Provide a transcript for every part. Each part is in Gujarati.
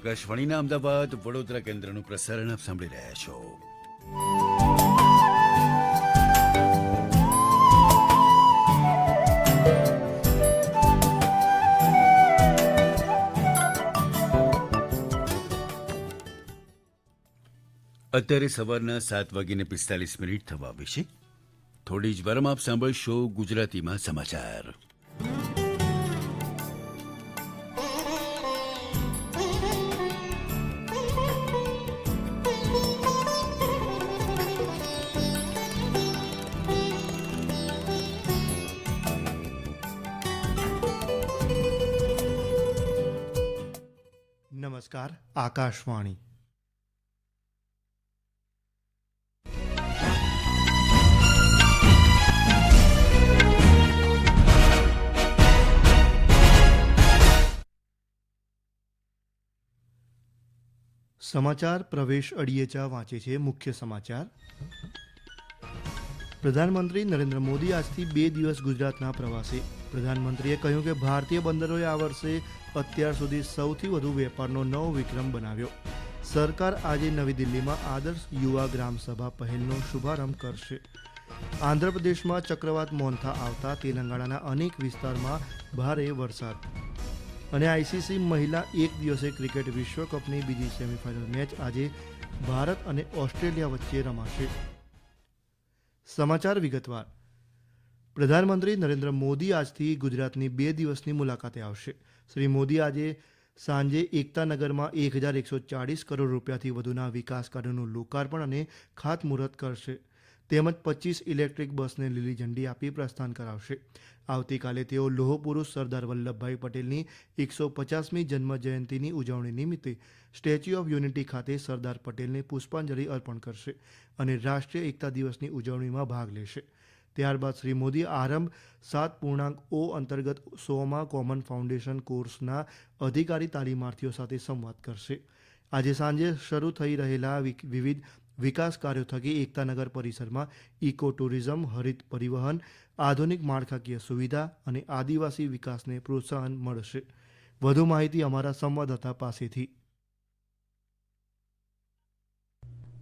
આકાશવાણીના અમદાવાદ વડોદરા કેન્દ્રનું પ્રસારણ આપ સાંભળી રહ્યા છો. અત્યારે સવારના સાત વાગીને પિસ્તાલીસ મિનિટ થવા આવી છે થોડી જ વારમાં આપ સાંભળશો ગુજરાતીમાં સમાચાર. નમસ્કાર આકાશવાણી સમાચાર પ્રવેશ અડિયેચા વાંચે છે મુખ્ય સમાચાર પ્રધાનમંત્રી નરેન્દ્ર મોદી આજથી બે દિવસ ગુજરાતના પ્રવાસે. પ્રધાનમંત્રીએ કહ્યું કે ભારતીય બંદરોએ આ વર્ષે અત્યાર સુધી સૌથી વધુ વેપારનો નવો વિક્રમ બનાવ્યો. સરકાર આજે નવી દિલ્હીમાં આદર્શ યુવા ગ્રામ સભા પહેલનો શુભારંભ કરશે. આંધ્રપ્રદેશમાં ચક્રવાત મોન્થા આવતા તેલંગાણાના અનેક વિસ્તારમાં ભારે વરસાદ. અને આઈસીસી મહિલા એક દિવસે ક્રિકેટ વિશ્વકપની બીજી સેમીફાઇનલ મેચ આજે ભારત અને ઓસ્ટ્રેલિયા વચ્ચે રમાશે. સમાચાર વિગતવાર. પ્રધાનમંત્રી નરેન્દ્ર મોદી આજથી ગુજરાતની બે દિવસની મુલાકાતે આવશે. શ્રી મોદી આજે સાંજે એકતાનગરમાં એક હજાર એકસો ચાળીસ કરોડ રૂપિયાથી વધુના વિકાસ કાર્યોનું લોકાર્પણ અને ખાતમુહૂર્ત કરશે. તેમજ પચીસ ઇલેક્ટ્રિક બસને લીલી ઝંડી આપી પ્રસ્થાન કરાવશે. આવતીકાલે તેઓ લોહપુરુષ સરદાર વલ્લભભાઈ પટેલની એકસો પચાસમી જન્મ જયંતિની ઉજવણી નિમિત્તે સ્ટેચ્યુ ઓફ યુનિટી ખાતે સરદાર પટેલને પુષ્પાંજલિ અર્પણ કરશે અને રાષ્ટ્રીય એકતા દિવસની ઉજવણીમાં ભાગ લેશે. ત્યારબાદ શ્રી મોદી આરંભ સાત પૂર્ણાંક ઓ અંતર્ગત સોમા કોમન ફાઉન્ડેશન કોર્સના અધિકારી તાલીમાર્થીઓ સાથે સંવાદ કરશે. આજે સાંજે શરૂ થઈ રહેલા વિવિધ વિકાસ કાર્યો થકી એકતાનગર પરિસરમાં ઇકો ટુરિઝમ હરિત પરિવહન, આધુનિક માળખાકીય સુવિધા અને આદિવાસી વિકાસને પ્રોત્સાહન મળશે. વધુ માહિતી અમારા સંવાદદાતા પાસેથી.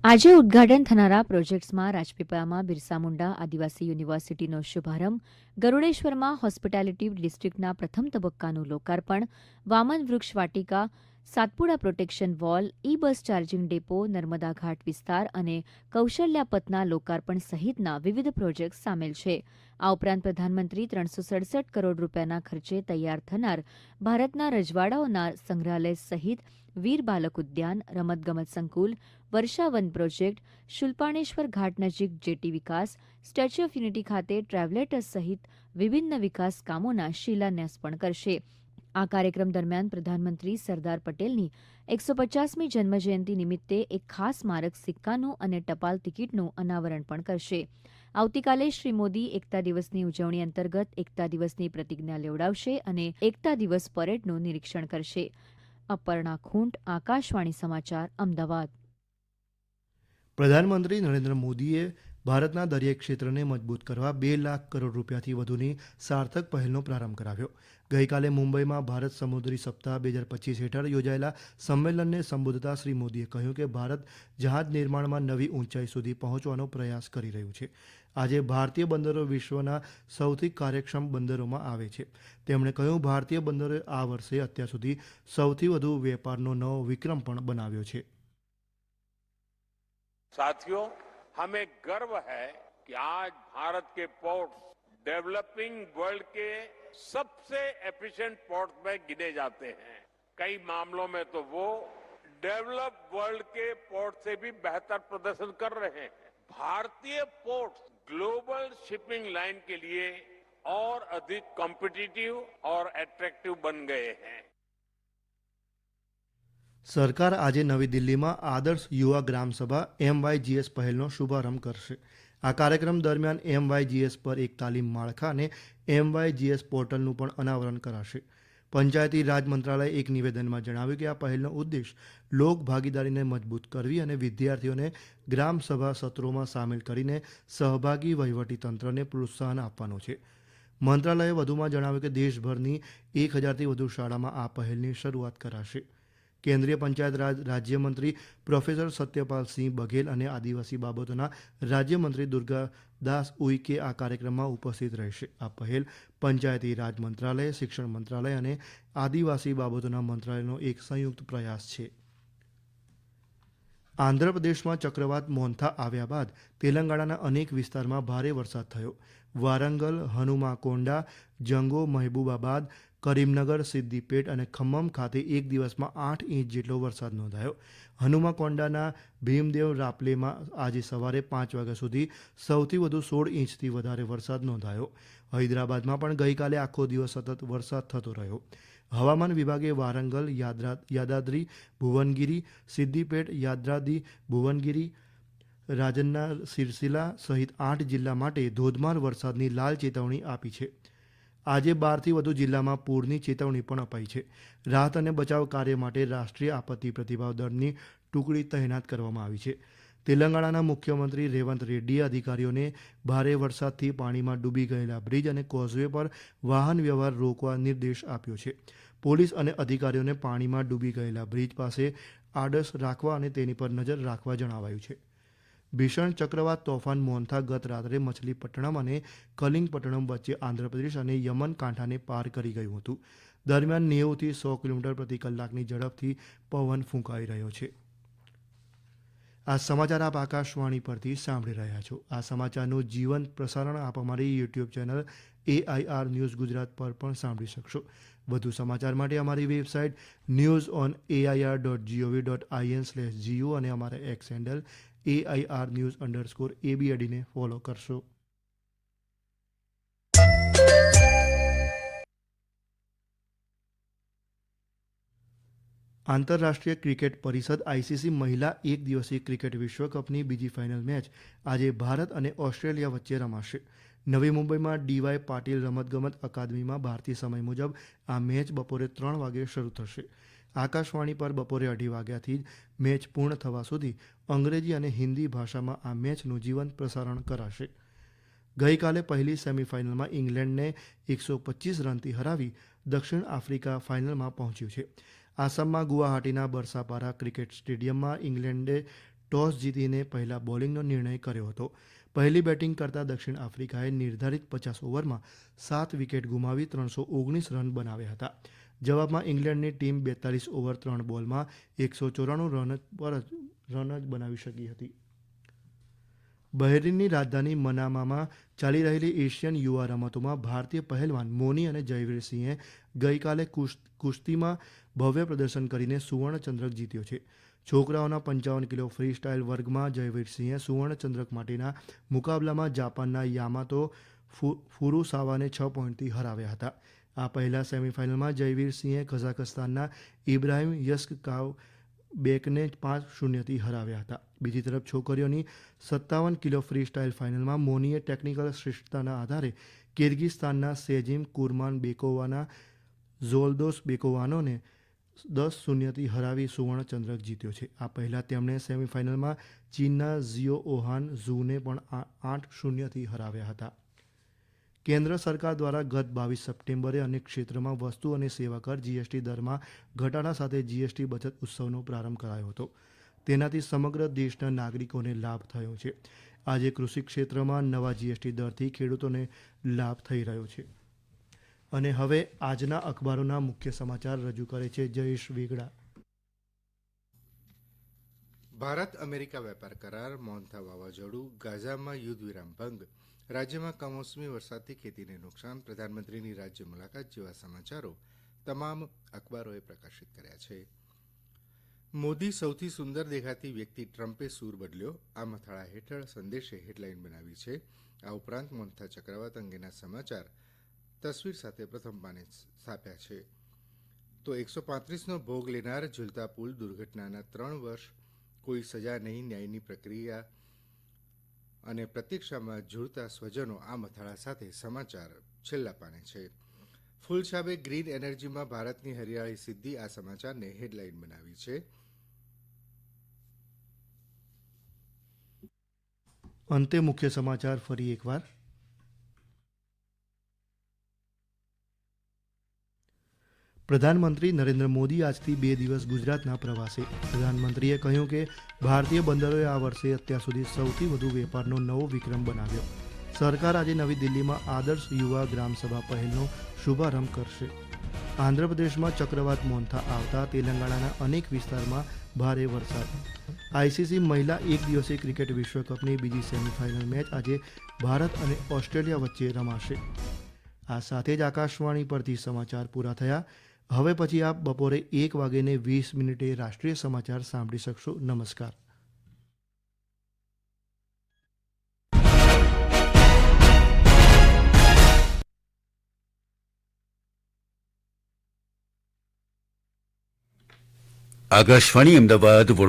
આજે ઉદઘાટન થનારા પ્રોજેક્ટ્સમાં રાજપીપળામાં બિરસા મુંડા, આદિવાસી યુનિવર્સિટીનો શુભારંભ, ગરુડેશ્વરમાં હોસ્પિટાલિટી ડિસ્ટ્રિક્ટના પ્રથમ તબક્કાનું લોકાર્પણ, વામન વૃક્ષ વાટિકા Satpura protection wall e bus charging depot, Narmada ghat વિસ્તાર અને કૌશલ્યાપતના લોકાર્પણ સહિતના વિવિધ પ્રોજેક્ટ સામેલ છે. આ ઉપરાંત પ્રધાનમંત્રી ત્રણસો સડસઠ કરોડ રૂપિયાના ખર્ચે તૈયાર થનાર ભારતના રજવાડાઓના સંગ્રહાલય સહિત વીર બાલક ઉદ્યાન, રમતગમત સંકુલ વર્ષાવન પ્રોજેક્ટ, શુલ્પાણેશ્વર ઘાટ નજીક જેટી વિકાસ, સ્ટેચ્યુ ઓફ યુનિટી ખાતે ટ્રાવેલેટર્સ સહિત વિભિન્ન વિકાસ કામોના શિલાન્યાસ પણ કરશે. આ કાર્યક્રમ દરમિયાન પ્રધાનમંત્રી સરદાર પટેલની એકસો પચાસમી જન્મજયંતિ નિમિત્તે એક ખાસ સ્મારક સિક્કાનું અને ટપાલ ટિકિટનું અનાવરણ પણ કરશે. આવતીકાલે શ્રી મોદી એકતા દિવસની ઉજવણી અંતર્ગત એકતા દિવસની પ્રતિજ્ઞા લેવડાવશે અને એકતા દિવસ પરેડનું નિરીક્ષણ કરશે. અપર્ણા ખૂંટ, આકાશવાણી સમાચાર, અમદાવાદ. પ્રધાનમંત્રી નરેન્દ્ર મોદીએ ભારતના દરિયાઈ ક્ષેત્રને મજબૂત કરવા બે લાખ કરોડ રૂપિયાથી વધુની સાર્થક પહેલનો પ્રારંભ કરાવ્યો. ગઈકાલે મુંબઈમાં ભારત સમુદ્રી સપ્તાહ બે હજાર પચીસ હેઠળ યોજાયેલા સંમેલનને સંબોધતા શ્રી મોદીએ કહ્યું કે ભારત જહાજ નિર્માણમાં નવી ઊંચાઈ સુધી પહોંચવાનો પ્રયાસ કરી રહ્યું છે. આજે ભારતીય બંદરો વિશ્વના સૌથી કાર્યક્ષમ બંદરોમાં આવે છે. તેમણે કહ્યું, ભારતીય બંદરોએ આ વર્ષે અત્યાર સુધી સૌથી વધુ વેપારનો નવો વિક્રમ પણ બનાવ્યો છે. સાથીઓ हमें गर्व है कि आज भारत के पोर्ट, डेवलपिंग वर्ल्ड के सबसे एफिशिएंट पोर्ट में गिने जाते हैं। कई मामलों में तो वो डेवलप वर्ल्ड के पोर्ट से भी बेहतर प्रदर्शन कर रहे हैं। भारतीय पोर्ट ग्लोबल शिपिंग लाइन के लिए और अधिक कॉम्पिटिटिव और एट्रैक्टिव बन गए हैं। સરકાર આજે નવી દિલ્હીમાં આદર્શ યુવા ગ્રામસભા એમવાયજીએસ પહેલનો શુભારંભ કરશે. આ કાર્યક્રમ દરમિયાન એમવાયજીએસ પર એક તાલીમ માળખા અને એમવાયજીએસ પોર્ટલનું પણ અનાવરણ કરાશે. પંચાયતી રાજ મંત્રાલયે એક નિવેદનમાં જણાવ્યું કે આ પહેલનો ઉદ્દેશ લોક ભાગીદારીને મજબૂત કરવી અને વિદ્યાર્થીઓને ગ્રામસભા સત્રોમાં સામેલ કરીને સહભાગી વહીવટીતંત્રને પ્રોત્સાહન આપવાનો છે. મંત્રાલયે વધુમાં જણાવ્યું કે દેશભરની એક હજારથી વધુ શાળામાં આ પહેલની શરૂઆત કરાશે. કેન્દ્રીય પંચાયત રાજ રાજ્યમંત્રી પ્રોફેસર સત્યપાલ સિંહ બઘેલ અને આદિવાસી બાબતોના રાજ્યમંત્રી દુર્ગાદાસ ઉઇકે આ કાર્યક્રમમાં ઉપસ્થિત રહેશે. આ પહેલ પંચાયતી રાજ મંત્રાલય, શિક્ષણ મંત્રાલય અને આદિવાસી બાબતોના મંત્રાલયનો એક સંયુક્ત પ્રયાસ છે. આંધ્રપ્રદેશમાં ચક્રવાત મોન્થા આવ્યા બાદ તેલંગાણાના અનેક વિસ્તારમાં ભારે વરસાદ થયો. વારંગલ, હનુમાકોંડા, જંગો, મહેબૂબાબાદ કરીમનગર સિદ્દીપેટ અને ખમ્મમ ખાતે એક દિવસમાં આઠ ઇંચ જેટલો વરસાદ નોંધાયો. હનુમાકોંડાના ભીમદેવ રાપલેમાં આજે સવારે પાંચ વાગ્યા સુધી સૌથી વધુ સોળ ઇંચથી વધારે વરસાદ નોંધાયો. હૈદરાબાદમાં પણ ગઈકાલે આખો દિવસ સતત વરસાદ થતો રહ્યો. હવામાન વિભાગે વારંગલ યાદાદ્રી, ભુવનગીરી સિદ્દીપેટ યાદાદ્રી ભુવનગીરી, રાજન્ના, સિરસિલા સહિત આઠ જિલ્લા માટે ધોધમાર વરસાદની લાલ ચેતવણી આપી છે. આજે બારથી વધુ જિલ્લામાં પૂરની ચેતવણી પણ અપાઈ છે. રાહત અને બચાવ કાર્ય માટે રાષ્ટ્રીય આપત્તિ પ્રતિભાવ દળની ટુકડી તહેનાત કરવામાં આવી છે. તેલંગાણાના મુખ્યમંત્રી રેવંત રેડ્ડીએ અધિકારીઓને ભારે વરસાદથી પાણીમાં ડૂબી ગયેલા બ્રિજ અને કોઝવે પર વાહન વ્યવહાર રોકવા નિર્દેશ આપ્યો છે. પોલીસ અને અધિકારીઓને પાણીમાં ડૂબી ગયેલા બ્રિજ પાસે આડસ રાખવા અને તેની પર નજર રાખવા જણાવાયું છે. ભીષણ ચક્રવાત તોફાન મોહનથા ગત રાત્રે મછલીપટ્ટણમ અને કલિંગપટ્ટણમ વચ્ચે આંધ્રપ્રદેશ અને યમન કાંઠાને પાર કરી ગયું હતું. દરમિયાન નેવુંથી સો કિલોમીટર પ્રતિ કલાકની ઝડપથી પવન ફૂંકાઈ રહ્યો છે. આ સમાચાર આપ આકાશવાણી પરથી સાંભળી રહ્યા છો. આ સમાચારનું જીવન પ્રસારણ આપ અમારી YouTube channel AIR news Gujarat પર પણ સાંભળી શકશો. વધુ સમાચાર માટે અમારી website news on AIR dot GOV dot IN slash GO અને અમારા X handle AIR news underscore એબીએડીને follow કરશો. આંતરરાષ્ટ્રીય ક્રિકેટ પરિષદ આઈસીસી મહિલા એક દિવસીય ક્રિકેટ વિશ્વકપની બીજી ફાઇનલ મેચ આજે ભારત અને ઓસ્ટ્રેલિયા વચ્ચે રમાશે. નવી મુંબઈમાં ડીવાય પાટીલ રમતગમત અકાદમીમાં ભારતીય સમય મુજબ આ મેચ બપોરે ત્રણ વાગે શરૂ થશે. આકાશવાણી પર બપોરે અઢી વાગ્યાથી જ મેચ પૂર્ણ થવા સુધી અંગ્રેજી અને હિન્દી ભાષામાં આ મેચનું જીવંત પ્રસારણ કરાશે. ગઈકાલે પહેલી સેમીફાઇનલમાં ઇંગ્લેન્ડને એકસો પચીસ રનથી હરાવી દક્ષિણ આફ્રિકા ફાઇનલમાં પહોંચ્યું છે. આસામમાં ગુવાહાટીના બરસાપારા ક્રિકેટ સ્ટેડિયમમાં ઇંગ્લેન્ડે ટોસ જીતીને પહેલા બોલિંગનો નિર્ણય કર્યો હતો. પહેલી બેટિંગ કરતા દક્ષિણ આફ્રિકાએ નિર્ધારિત પચાસ ઓવરમાં સાત વિકેટ ગુમાવી ત્રણસો ઓગણીસ રન બનાવ્યા હતા. જવાબમાં ઇંગ્લેન્ડની ટીમ બેતાલીસ ઓવર ત્રણ બોલમાં એકસો ચોરાણું રન પર રન જ બનાવી શકી હતી. બહેરીનની રાજધાની મનામામાં ચાલી રહેલી એશિયન યુવા રમતોમાં ભારતીય પહેલવાન મોની અને જયવીરસિંહે ગઈકાલે કુસ્ત- કુસ્તીમાં ભવ્ય પ્રદર્શન કરીને સુવર્ણચંદ્રક જીત્યો છે. છોકરાઓના પંચાવન કિલો ફ્રી સ્ટાઇલ વર્ગમાં જયવીરસિંહે સુવર્ણચંદ્રક માટેના મુકાબલામાં જાપાનના યામાતો ફુરુસાવાને છ પોઈન્ટથી હરાવ્યા હતા. આ પહેલા સેમીફાઇનલમાં જયવીરસિંહે કઝાકસ્તાનના ઇબ્રાહિમ યસ્કકાવ બેકને પાંચ શૂન્યથી હરાવ્યા હતા. બીજી તરફ છોકરીઓની સત્તાવન કિલો ફ્રી સ્ટાઇલ ફાઇનલમાં મોનીએ ટેકનિકલ શ્રેષ્ઠતાના આધારે કિર્ગિસ્તાનના સેજિમ કુરમાન બેકોવાના, ઝોલદોસ બેકોવાનોને દસ શૂન્યથી હરાવી સુવર્ણચંદ્રક જીત્યો છે. આ પહેલાં તેમણે સેમીફાઇનલમાં ચીનના ઝિયો ઓહાન ઝૂને પણ આઠ શૂન્યથી હરાવ્યા હતા. કેન્દ્ર સરકાર દ્વારા ગત બાવીસ સપ્ટેમ્બરે અનેક ક્ષેત્રમાં વસ્તુ અને સેવા કર જીએસટી દરમાં ઘટાડા સાથે જીએસટી બચત ઉત્સવનો પ્રારંભ કરાયો હતો. તેનાથી સમગ્ર દેશના નાગરિકોને લાભ થયો છે. આજે કૃષિ ક્ષેત્રમાં નવા જીએસટી દરથી ખેડૂતોને લાભ થઈ રહ્યો છે. અને હવે આજના અખબારોના મુખ્ય સમાચાર રજૂ કરે છે જયેશ વેગડા. ભારત અમેરિકા વેપાર કરાર મોન્થા વાવાઝોડું, ગાઝામાં યુદ્ધ વિરામ ભંગ, રાજ્યમાં કમોસમી વરસાદથી ખેતીને નુકસાન, પ્રધાનમંત્રીની રાજ્ય મુલાકાત જેવા સમાચારો તમામ અખબારોએ પ્રકાશિત કર્યા છે. મોદી સૌથી સુંદર દેખાતી વ્યક્તિ ટ્રમ્પે સૂર બદલ્યો. આ મથાળા હેઠળ સંદેશે હેડલાઇન બનાવી છે. આ ઉપરાંત મોન્થા ચક્રવાત અંગેના સમાચાર તસવીર સાથે પ્રથમ પાને સ્થાપ્યા છે. તો એકસો પાંત્રીસનો ભોગ લેનાર ઝુલતા પુલ દુર્ઘટનાના ત્રણ વર્ષ કોઈ સજા નહીં, ન્યાયની પ્રક્રિયા અને પ્રતીક્ષામાં ઝૂલતા સ્વજનો આ મથાળા સાથે સમાચાર છેલ્લા પાને છે. ફુલશાબે ગ્રીન એનર્જીમાં ભારતની હરિયાળી સિદ્ધિ આ સમાચારને હેડલાઇન બનાવી છે. અંતે મુખ્ય સમાચાર ફરી એકવાર. પ્રધાનમંત્રી નરેન્દ્ર મોદી આજથી બે દિવસ ગુજરાતના પ્રવાસે. પ્રધાનમંત્રીએ કહ્યું કે ભારતીય બંદરોએ આ વર્ષે અત્યાર સુધી સૌથી વધુ વેપારનો નવો વિક્રમ બનાવ્યો. સરકાર આજે નવી દિલ્હીમાં આદર્શ યુવા ગ્રામસભા પહેલનો શુભારંભ કરશે. આંધ્રપ્રદેશમાં ચક્રવાત મોન્થા આવતા તેલંગાણાના અનેક વિસ્તારમાં ભારે વરસાદ. આઈસીસી મહિલા એક દિવસીય ક્રિકેટ વિશ્વકપની બીજી સેમીફાઇનલ મેચ આજે ભારત અને ઓસ્ટ્રેલિયા વચ્ચે રમાશે. આ સાથે જ આકાશવાણી પરથી સમાચાર પૂરા થયા. હવે પછી આપ બપોરે એક વાગ્યે વીસ મિનિટે રાષ્ટ્રીય સમાચાર સાંભળી શકશો. નમસ્કાર. આકાશવાણી અમદાવાદ વડોદરા